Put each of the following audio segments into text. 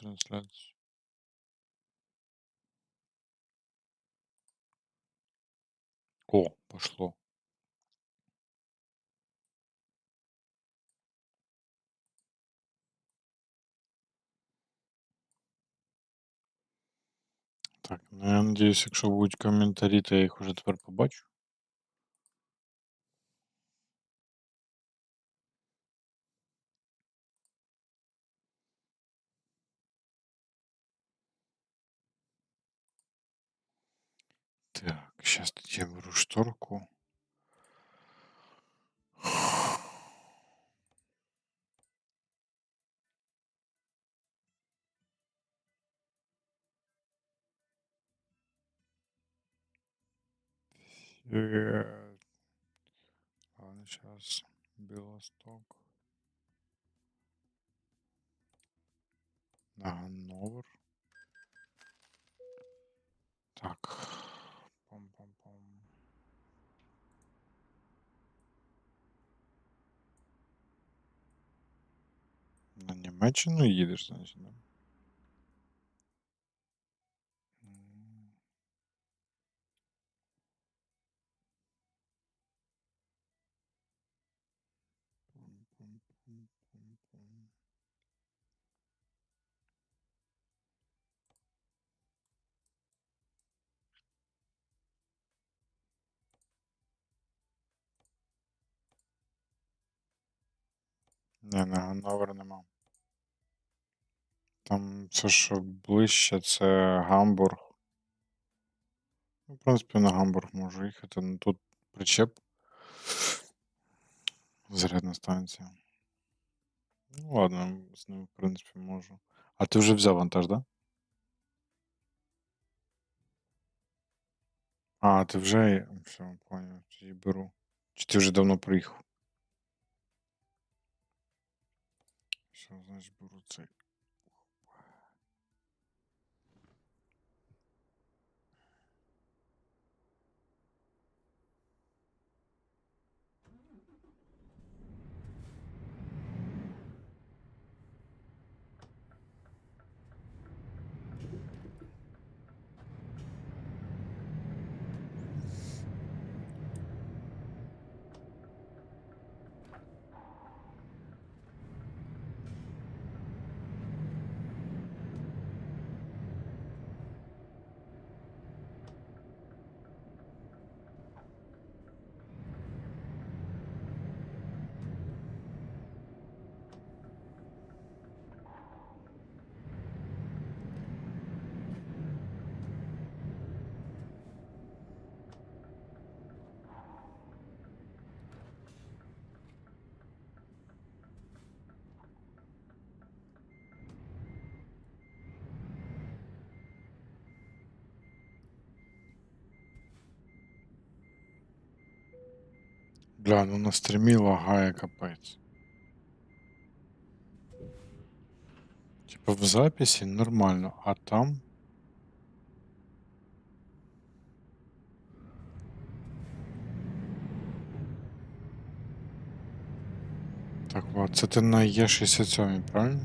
трансляцию. О, пошло. Так, ну я надіюсь, якщо будуть коментарі, то я їх уже тепер побачу. Так, сейчас я беру шторку. Ладно, сейчас Белосток. Ганновер. Так. Німеччину їдеш, значить, да? Не, на Ганновер нема. Там все, що ближче, це Гамбург. Ну, в принципі, на Гамбург можу їхати. Ну тут причеп. Зарядна станція. Ну ладно, з ним, в принципі, можу. А ти вже взяв вантаж, да? А, ти вже. Все, поняв, тоді беру. Чи ти вже давно приїхав? Все, значить беру цей. Бля, ну на стрімі лагає капець. Типа в записі нормально, а там. Так, вот, ти на Е67, правильно?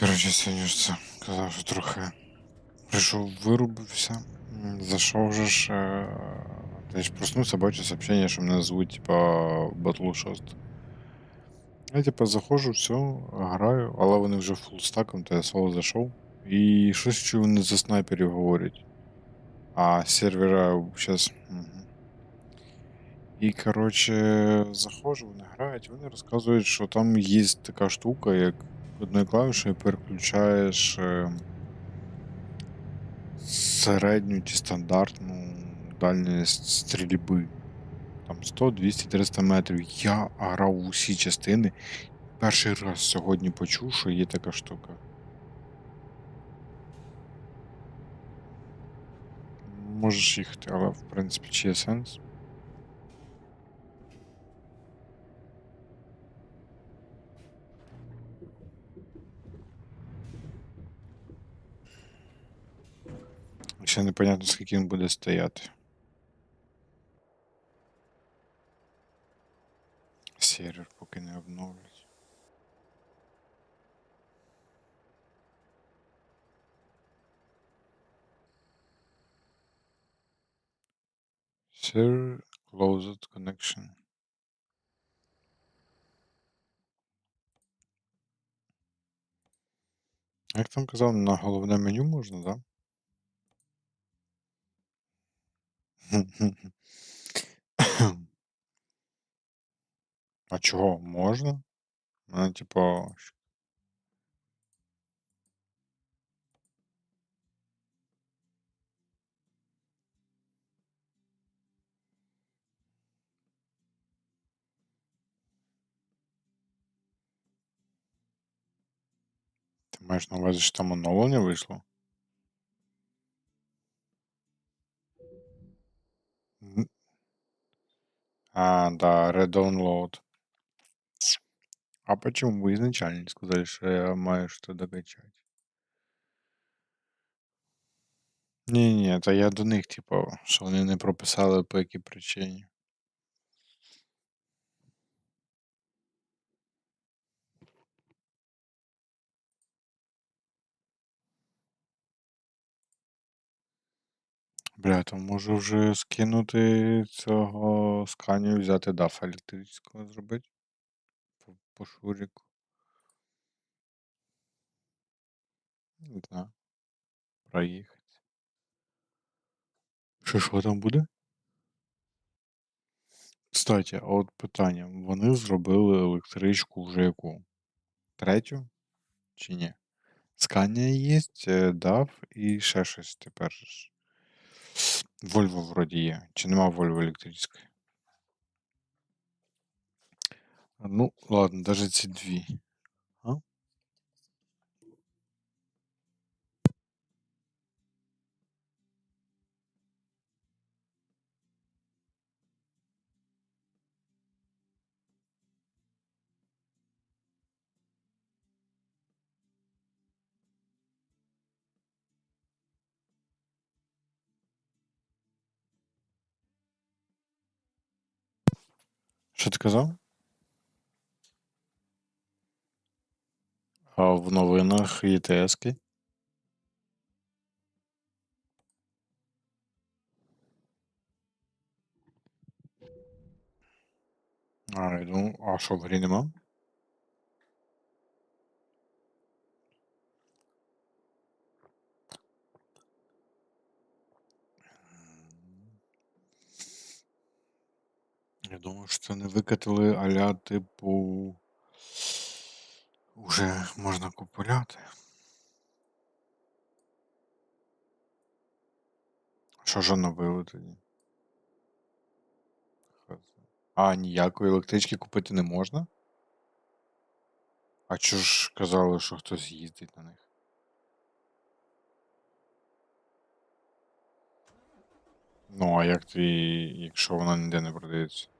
Коротше, сьогодні ж це казав, що трохи прийшов, вирубився. М, Зайшов же ж. Е... Та ж проснувся, бачу сообщення, що мене звуть, типа, Батлу 6. Я типа заходжу, все, граю, але вони вже фулстаком, то я соло зайшов. І щось чую, вони за снайперів говорять. А сервера зараз. Угу. І, коротше, заходжу, вони грають, вони розказують, що там є така штука, як одною клавішою переключаєш е, середню чи стандартну дальність стрільби. там 100, 200, 300 метрів. Я грав усі частини. Перший раз сьогодні почув, що є така штука. Можеш їхати, але в принципі чи є сенс? Ще непонятно, скільки він буде стояти. Сервер поки не обновлять. Server closed connection. Як там казав, на головне меню можна, да? А чого? Можна? Ну, типу, щ- ти маєш на увазі, що там оновлення вийшло? А, да, redownload. А почему вы изначально не сказали, что я маю что докачать? Ні, это я до них, типу, що вони не прописали по якій причині. Бля, то можу вже скинути цього сканію, взяти даф електричного зробити. По, шуріку. Не знаю. Проїхати. Що, що там буде? Кстати, от питання. Вони зробили електричку вже яку? Третю? Чи ні? Сканія є, DAF і ще щось тепер. Volvo вроді є. Чи нема Вольво електричної? Ну, ладно, даже ці дві. Що ти казав? А в новинах ЄТСки? А, я думав, а що в нема? Я думав, що це не викатили аля, типу. Уже можна купувати. Що ж оновили тоді? А, ніякої електрички купити не можна? А чого ж казали, що хтось їздить на них? Ну, а як ти, якщо вона ніде не продається?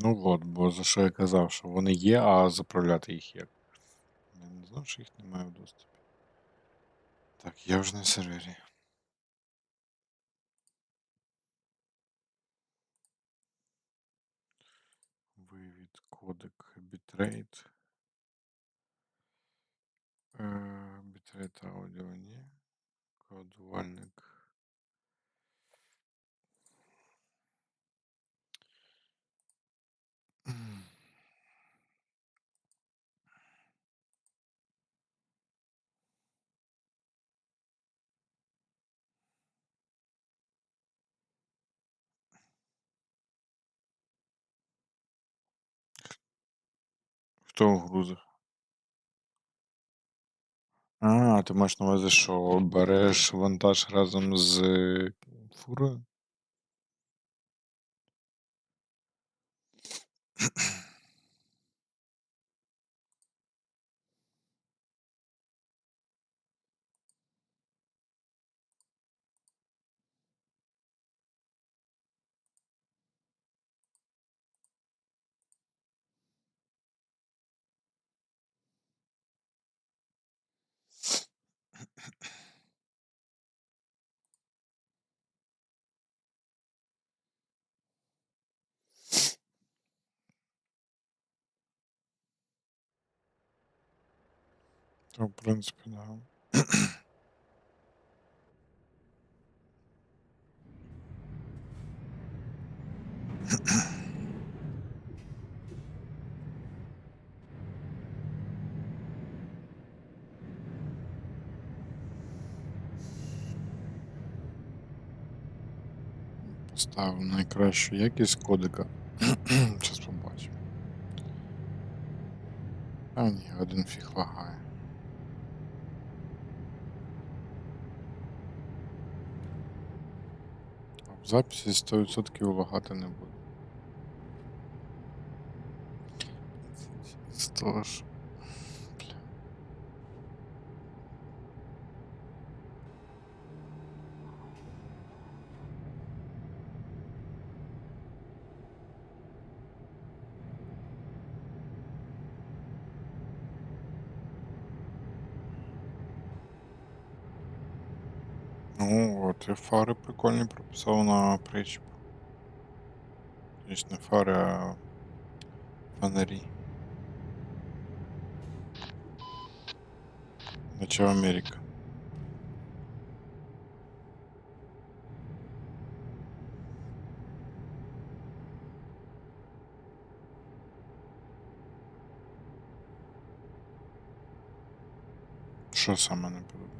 Ну от, бо за що я казав, що вони є, а заправляти їх як. Я не знав, що їх немає в доступі. Так, я вже на сервері. Вивід, кодек, бітрейт. Е, Бітрейт аудіо, ні. Кодувальник. М. Хто в грузах? А, ти маєш на увазі, що береш вантаж разом з фурою? То, в принципі, да. Поставив найкращу якість кодека. Щас побачимо. А ні, один фіг лагає. А в записі 100% лагати не буде. З Ну, от і фари прикольні прописав на причіп. Тобто не фари, а фонарі. Наче Америка. Що саме не подобається?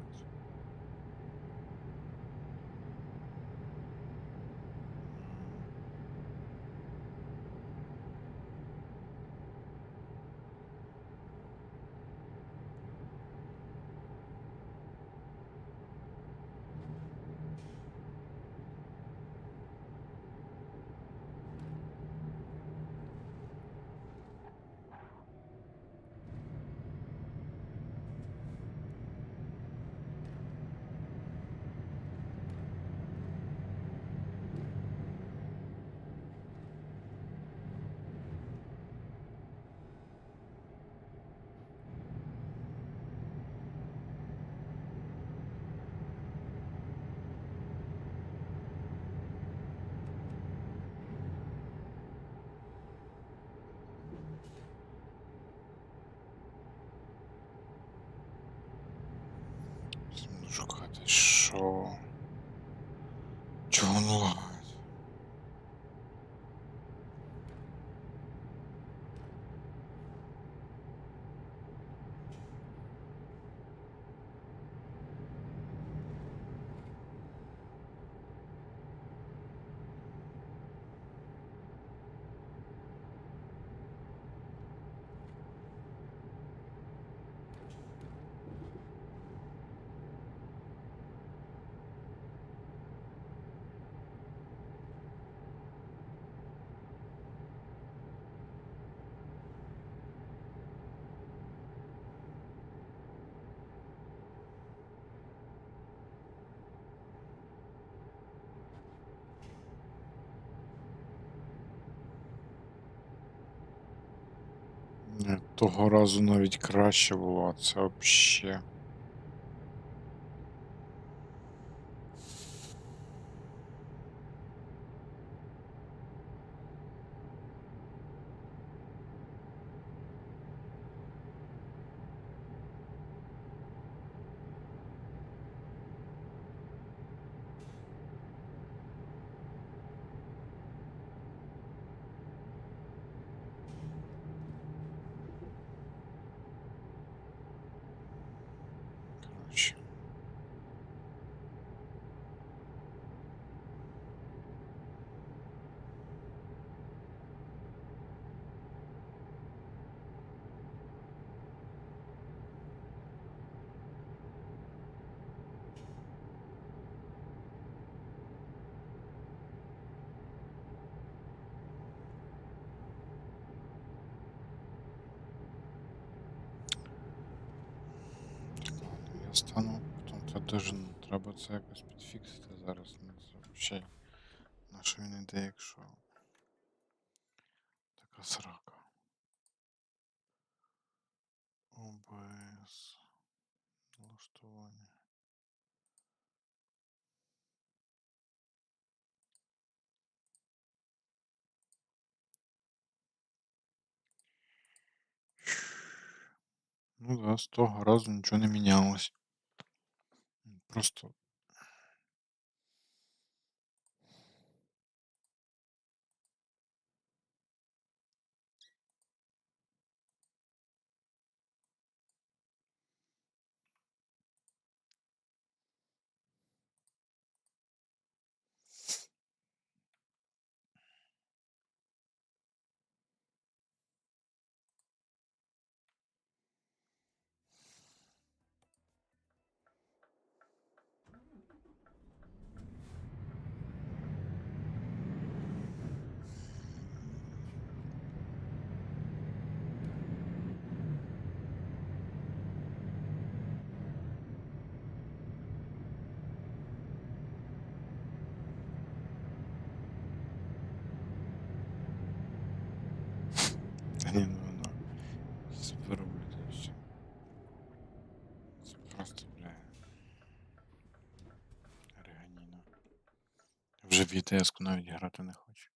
Що. Чого не лагає? Ні, того разу навіть краще було, це вообще. Теж треба це якось підфіксити зараз. Взагалі. На що він іде, якщо. Така срака. ОБС. Налаштування. Ну да, з того разу нічого не мінялось. Просто. Та ні, ну воно. Виробити все. Це просто, бля. Вже навіть грати не хочу.